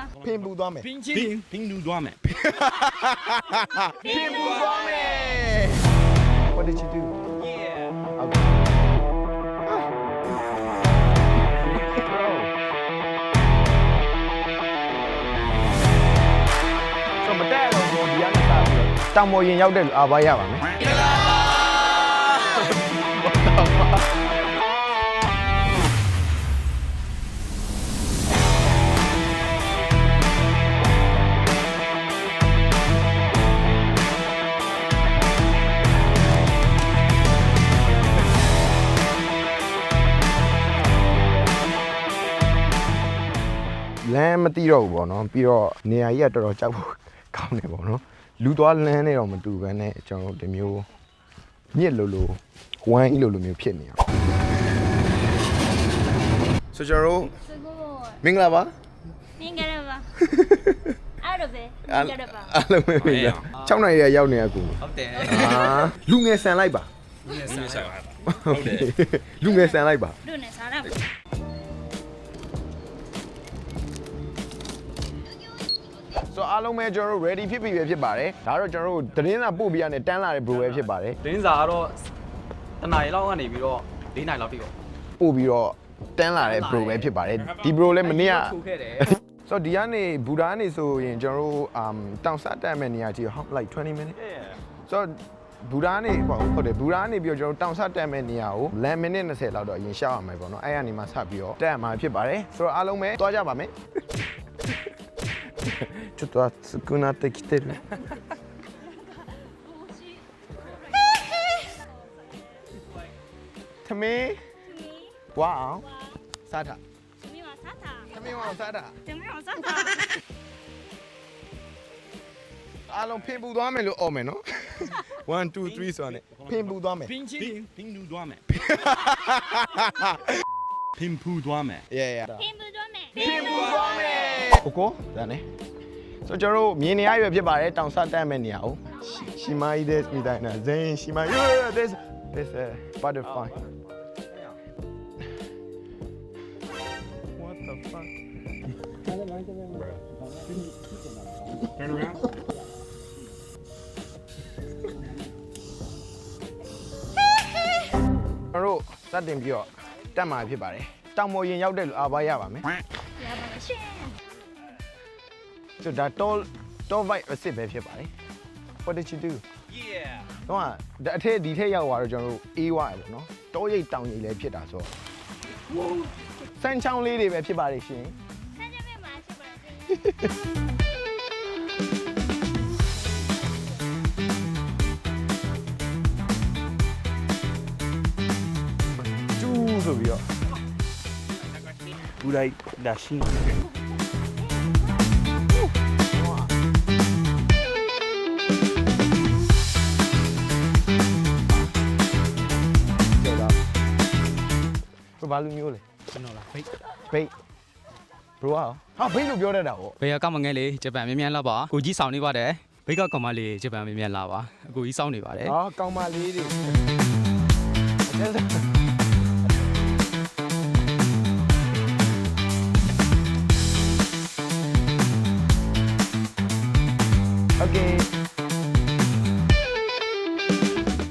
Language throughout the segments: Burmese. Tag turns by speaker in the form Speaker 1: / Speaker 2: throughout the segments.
Speaker 1: လား
Speaker 2: ဖင်ပူသွားမယ်
Speaker 3: ဖင်ချင်း
Speaker 2: ဖင်နူသွားမယ် Pimbu Ramen! What did you do?
Speaker 3: Yeah.
Speaker 2: Okay. Ah. So, my dad was going to be on the side of it. Ah, တောင်ပေါ်ရင်ရောက်တဲ့လူအားပါရပါမယ် What the fuck? လမ်းမသိတော့ဘူးပေါ့နော်ပြီးတော့နေရာကြီးကတော်တော်ကြောက်ဖို့ကောင်းတယ်ပေါ့နော်လူသွားလမ်းနဲ့တော့မတူဘဲနဲ့ကျွန်တော်ဒီမျိုးညစ်လို့လို့ဝမ်းအီလို့လို့မျိုးဖြစ်နေအောင်ဆိုကျွန်တော်တို့မင်္ဂလာပါ
Speaker 1: မင်္ဂလာပါအားရပဲ
Speaker 2: အား
Speaker 1: ရပါ
Speaker 2: အားလုံးပဲ6နိုင်ရရောက်နေအကူ
Speaker 3: ဟုတ်တယ်
Speaker 2: လူငယ်ဆန်လိုက်ပါ
Speaker 3: လူငယ်ဆန်လိုက်ပါ
Speaker 2: ဟုတ်တယ်လူငယ်ဆန်လိုက်ပါ
Speaker 1: လူငယ်ဆန်
Speaker 2: လိုက်ပါ တော့အားလုံးပဲကျွန်တော်တို့ ready ဖြစ်ပြီပဲဖြစ်ပါတယ်ဒါတော့ကျွန်တော်တို့သတင်းစာပို့ပြရနဲ့တန်းလာတဲ့ bro ပဲဖြစ်ပါတယ်
Speaker 4: တင်းစာကတော့တနားရီလောက်ကနေပြီးတော့၄နာရီလောက်တိပေါ့
Speaker 2: ပို့ပြီးတော့တန်းလာတဲ့ bro ပဲဖြစ်ပါတယ်ဒီ bro လည်းမနေ့က
Speaker 4: ထူခဲ့တယ်
Speaker 2: ဆိုတော့ဒီကနေဘူဒါနေဆိုရင်ကျွန်တော်တို့ um တောင်စတက်မဲ့နေရာကြီး how like 20 minutes ဆိုတော့ဘူဒါနေပေါ့ဟုတ်တယ်ဘူဒါနေပြီးတော့ကျွန်တော်တို့တောင်စတက်မဲ့နေရာကိုလမ်းမိနစ်20လောက်တော့အရင်ရှောက်ရမယ်ပေါ့နော်အဲ့ကနေမှဆက်ပြီးတော့တက်ရမှာဖြစ်ပါတယ်ဆိုတော့အားလုံးပဲသွားကြပါမယ် ちょっと暑くなってきてるသမီးဝါအောင်စားတာ
Speaker 1: 君はサタ。
Speaker 2: သမီးဝါအောင်စားတာ
Speaker 1: 君はサタ。
Speaker 2: အားလုံးဖင်ပူသွားမယ်လို့អော်မယ်နော်1 2 3ဆိုတော့ဖင်ပူသွားမယ်
Speaker 3: 冰淇淋，冰毒多没？冰扑多没？
Speaker 2: yeah yeah
Speaker 1: ピンブドメ。
Speaker 2: ဖင်ပူသွားမယ်ကိုကိုဒါနဲ့ ဆိုတော့ကျွန်တော်တို့မြင်နေရရွယ်ဖြစ်ပါတယ်တောင်ဆတက်မဲ့နေရအောင်ရှီမိုင်းဒက်စ်မိတိုင်းနာဇင်ရှီမိုင်း yeah this this a butterfly what the fuck
Speaker 3: turn around ။
Speaker 2: ကျွန်တော်တို့စတင်ပြီးတော့တက်မှာဖြစ်ပါတယ်။တောင်မော်ရင်ရောက်တဲ့လူအားပါရပါမယ်။ ဆိုဒါ tall tall vibe အစ်စ်ပဲဖြစ်ပါတယ် what did you do
Speaker 3: yeah
Speaker 2: တော့ဒါအထက်ဒီထက်ရောက်သွားတော့ကျွန်တော်တို့အေးဝရပေါ့နော်တောရိပ်တောင်ရိပ်လည်းဖြစ်တာဆိုတော့စမ်းချောင်းလေးတွေပဲဖြစ်ပါလိမ့်ရှင်
Speaker 1: စမ်းချောင်းလေးမှာဖြစ်
Speaker 2: ပါလိမ့်ရှင်ဆိုပြီးတော့ဘူးလိုက်ဒါရှင်း ဘာလူမျိုးလဲ
Speaker 4: ကျွန်တော်လားဖိတ်
Speaker 2: ဘိတ်ဘရိုကရောဟာဘိတ်လို့ပြောတတ်တာပေါ့
Speaker 4: ဘယ်ကမငဲလေဂျပန်မြန်မြန်လာပါကိုကြီးဆောင်နေပါတယ်ဘိတ်ကကောင်မလေးဂျပန်မြန်မြန်လာပါအကိုကြီးဆောင်နေပါတယ်
Speaker 2: ဟာကောင်းမလေးတွေโอเค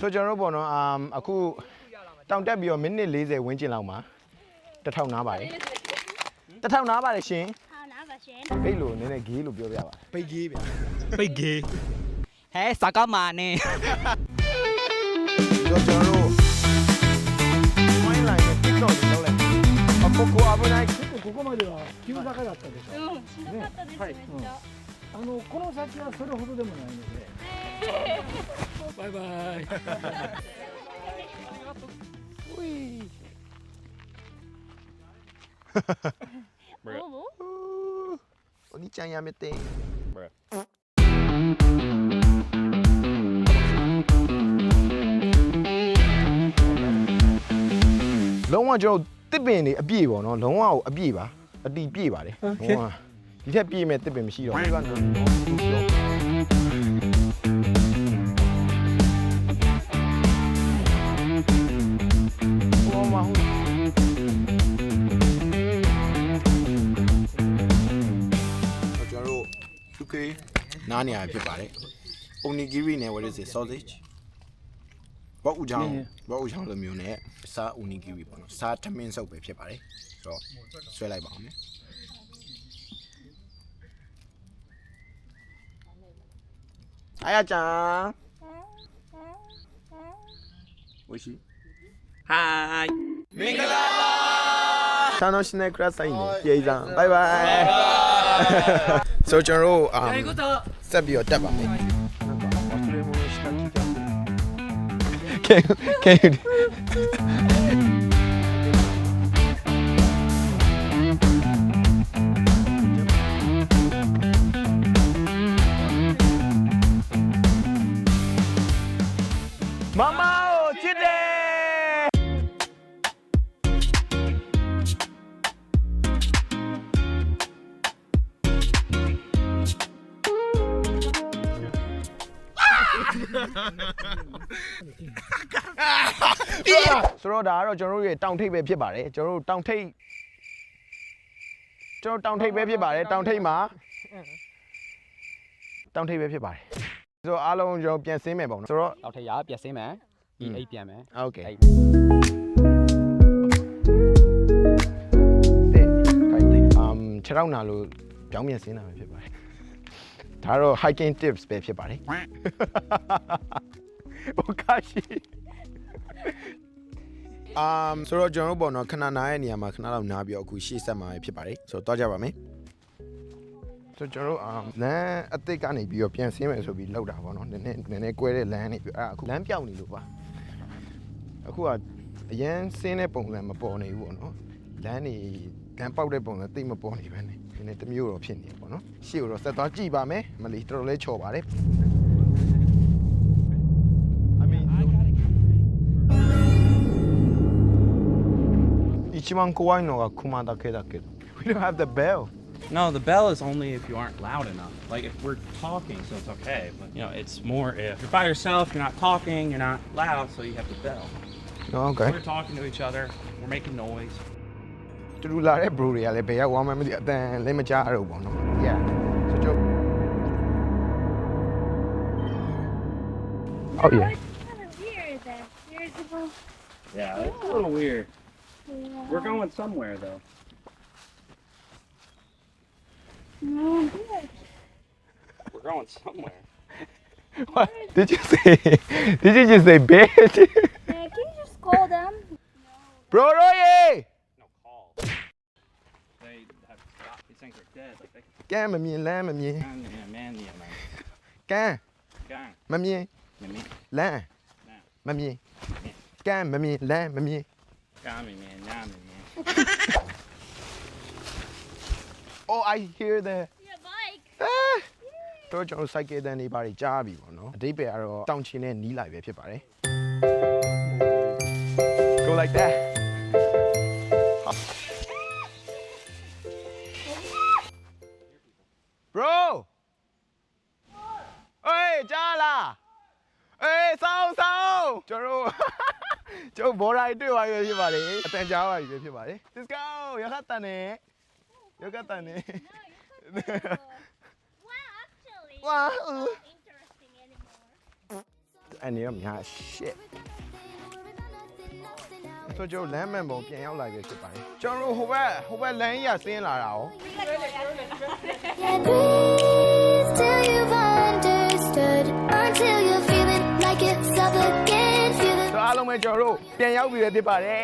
Speaker 2: ဆိုကျွန်တော်တို့ပေါ့နော်အမ်အခု တောင်တက်ပြီးတော့မိနစ်40ဝန်းကျင်လောက်မှာတစ်ထောင်နားပါတယ်တစ်ထောင်နားပါတယ်ရှင်
Speaker 1: 好，拿把钱。
Speaker 2: ဘိတ်လို့နည်းနည်းဂေးလို့ပြောပြပါဘိတ်ဂေးဗျ
Speaker 4: ပိတ်ကေဟဲစကားမာနေ
Speaker 2: ကျွန်တော်တို့ wine line နဲ့ TikTok တွေလုပ်လိုက်အကိုကိုအဘနိုင်
Speaker 5: ここまでは急坂だったでしょ。
Speaker 1: うん、しんどかったです。めっちゃ。
Speaker 5: あのこの先はそれほどでもないので。バイバイ。
Speaker 2: Bruh. Ooh. Oni-chan yamete.
Speaker 3: Bruh.
Speaker 2: လုံးဝကျွန်တော်တစ်ပင်တွေအပြည့်ပေါ့နော်လုံးဝကိုအပြည့်ပါအတီပြည့်ပါတယ်လုံးဝဒီထက်ပြည့်မဲ့တစ်ပင်မရှိတော့ဘူး Okay နားနေရဖြစ်ပါတယ် onigiri နဲ့ what is it sausage ဘောက်ဦးချောင်းဘောက်ဦးချောင်းလိုမျိုးနဲ့စား onigiri ပေါ့နော်စားထမင်းစုပ်ပဲဖြစ်ပါတယ်ဆိုတော့ဆွဲလိုက်ပါအောင်နော်အားရချာဝရှိ
Speaker 3: Hi.
Speaker 2: ဆန်တော့ရှင်နဲ့ခရတ်ဆိုင်နေပြေးစမ်း bye bye ဆိုကျွန်တော်တို့ um ဆက်ပြီးတော့တက်ပါမယ် Can can ဆိုတော့ဒါကတော့ကျွန်တော်တို့ရဲ့တောင်ထိပ်ပဲဖြစ်ပါတယ်ကျွန်တော်တို့တောင်ထိပ်ကျွန်တော်တောင်ထိပ်ပဲဖြစ်ပါတယ်တောင်ထိပ်မှာတောင်ထိပ်ပဲဖြစ်ပါတယ်ဆိုတော့အားလုံးကျွန်တော်ပြန်ဆင်းမယ်ပေါ့နော်ဆိုတော့
Speaker 4: တော့ထရပြက်စင်းမယ်ဒီအိတ်ပြန်မယ်
Speaker 2: โอเค
Speaker 4: အဲ့
Speaker 2: တဲ့ခိုင်တယ် um ခြေထောက်နာလို့ပြောင်းပြန်ဆင်းတာပဲဖြစ်ပါတယ် ဒါတော့ hiking tips ပဲဖြစ်ပါတယ်။ဘောကာရှိ um ဆိုတော့ကျွန်တော်တို့ပေါ့နော်ခဏနားရဲ့နေရာမှာခဏလောက်နားပြီးတော့အခုရှေ့ဆက်မှာဖြစ်ပါတယ်။ဆိုတော့တော့ကြပါမယ်။ဆိုတော့ကျွန်တော်တို့အမ်လမ်းအသစ်ကနေပြီးတော့ပြန်ဆင်းမယ်ဆိုပြီးလောက်တာပေါ့နော်။နည်းနည်းနည်းနည်းကွဲတဲ့လမ်းနေပြီးအဲ့အခုလမ်းပြောင်းနေလို့ပါ။အခုကအရန်ဆင်းတဲ့ပုံစံမပေါ်နေဘူးပေါ့နော်။လမ်းနေလမ်းပေါက်တဲ့ပုံစံတိတ်မပေါ်နေပဲနဲ့။ We don't have the bell.
Speaker 3: No, the bell is only if you aren't loud enough. Like if we're talking, so it's okay. But you know, it's more if you're by yourself, you're not talking, you're not loud, so you have the bell.
Speaker 2: Okay.
Speaker 3: We're talking to each other. We're making noise.
Speaker 2: တူတူလာတဲ့ bro တွေကလည်းဘယ်ရောက်သွားမှမသိအတန်လည်းမကြားရတော့ဘောနော် Yeah ဆိုတော့ Oh yeah
Speaker 1: It's kind of weird that you're supposed
Speaker 3: Yeah, it's a little weird. We're going somewhere though.
Speaker 1: No, good.
Speaker 3: We're going somewhere.
Speaker 2: What did you say Did you just say bitch
Speaker 1: Yeah, can you just call them?
Speaker 2: Bro တို့ ကမ်းမမြင်လမ်းမမြင်
Speaker 3: can yeah, man, yeah, man.
Speaker 2: ကမ်း
Speaker 3: Gang.
Speaker 2: မမြင်
Speaker 3: Man, me.
Speaker 2: လမ်းမမြင်ကမ်းမမြင်လမ်းမမြင်
Speaker 3: Gang, me, man. Yeah, me, man.
Speaker 2: Oh I hear the
Speaker 1: Your bike.
Speaker 2: တော့ကျွန်တော် cycle တန်းနေပါတွေကြားပြီပေါ့နော်အတိတ်ပဲကတော့တောင်ချင်နဲ့နီးလိုက်ပဲဖြစ်ပါတယ် Go like that ကျွန်တော်ဘော်ရိုက်တွေ့ပါပြီဖြစ်ပါလေအတန်ကြားပါပြီဖြစ်ပါလေ Let's go ရခတ်တန်နေရခတ်တန်နေ
Speaker 1: Well, actually,
Speaker 2: Wow.
Speaker 1: it's not interesting anymore.
Speaker 2: အနေရောများ shit ဆိုကျွန်တော်လမ်းမှန်ပုံပြန်ရောက်လာပြီဖြစ်ပါတယ်ကျွန်တော်တို့ဟိုဘက်ဟိုဘက်လမ်းကြီးကဆင်းလာတာရော
Speaker 6: Yeah,
Speaker 2: လုံးပဲကျွန်တော်တို့ပြန်ရောက်ပြီပဲဖြစ်ပါတယ်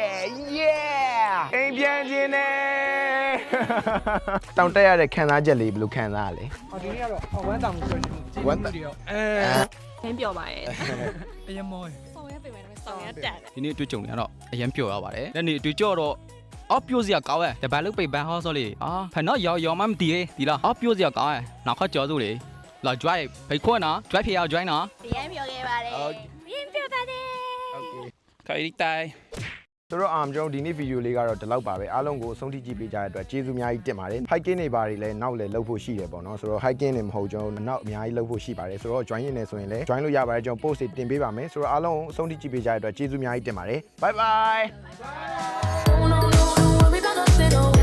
Speaker 2: yeah အိမ်ပြန်ခြင်းနဲ့တောင်တက်ရတဲ့ခံစားချက်လေးဘယ်လိုခံစားရလဲ
Speaker 5: ဟောဒီနေ့ကတော့အဝမ်းတောင်ဆိုရှင်ကျေး
Speaker 2: ဝမ်း
Speaker 5: ဇူး
Speaker 2: တောင်
Speaker 5: တွေရော
Speaker 4: အဲ
Speaker 7: ခင်းပြောပါရဲ့
Speaker 5: အရင်မောရ
Speaker 7: ဆောင်ရပြင်မယ်ဆောင်ရတက်တယ်
Speaker 4: ဒီနေ့အတွေ့အကြုံတွေကတော့အရင်ပျော်ရပါတယ်။ဒီနေ့အတွေ့အကြုံတော့အော်ပြိုစရာကောင်းရဲ့တပတ်လုံးပိတ်ပန်းဟောဆိုလေအာဖနော်ရောရောမှမတည်ဒီလားအော်ပြိုစရာကောင်းရဲ့နောက်ခါကြော်စုလေလာ drive ဖိတ်ခွန်းနော် drive ဖြစ်ရအောင် join နော်
Speaker 7: ပြန်ပြောခဲ့ပါတယ်
Speaker 1: Bien, fíjate.
Speaker 3: Kairi tai.
Speaker 2: ဆိုတော့အာကျွန်တော်ဒီနေ့ဗီဒီယိုလေးကတော့ဒီလောက်ပါပဲအားလုံးကိုအဆုံးထိကြည့်ပေးကြတဲ့အတွက်ကျေးဇူးအများကြီးတင်ပါတယ် hiking တွေပါတယ်လည်းနောက်လည်းလုပ်ဖို့ရှိတယ်ပေါ့နော်ဆိုတော့ hiking တွေမဟုတ်ကျွန်တော်နောက်အများကြီးလုပ်ဖို့ရှိပါတယ်ဆိုတော့ join ရင်လည်းဆိုရင်လည်း join လို့ရပါတယ်ကျွန်တော် post တွေတင်ပေးပါမယ်ဆိုတော့အားလုံးအဆုံးထိကြည့်ပေးကြတဲ့အတွက်ကျေးဇူးအများကြီးတင်ပါတယ် bye bye
Speaker 6: no,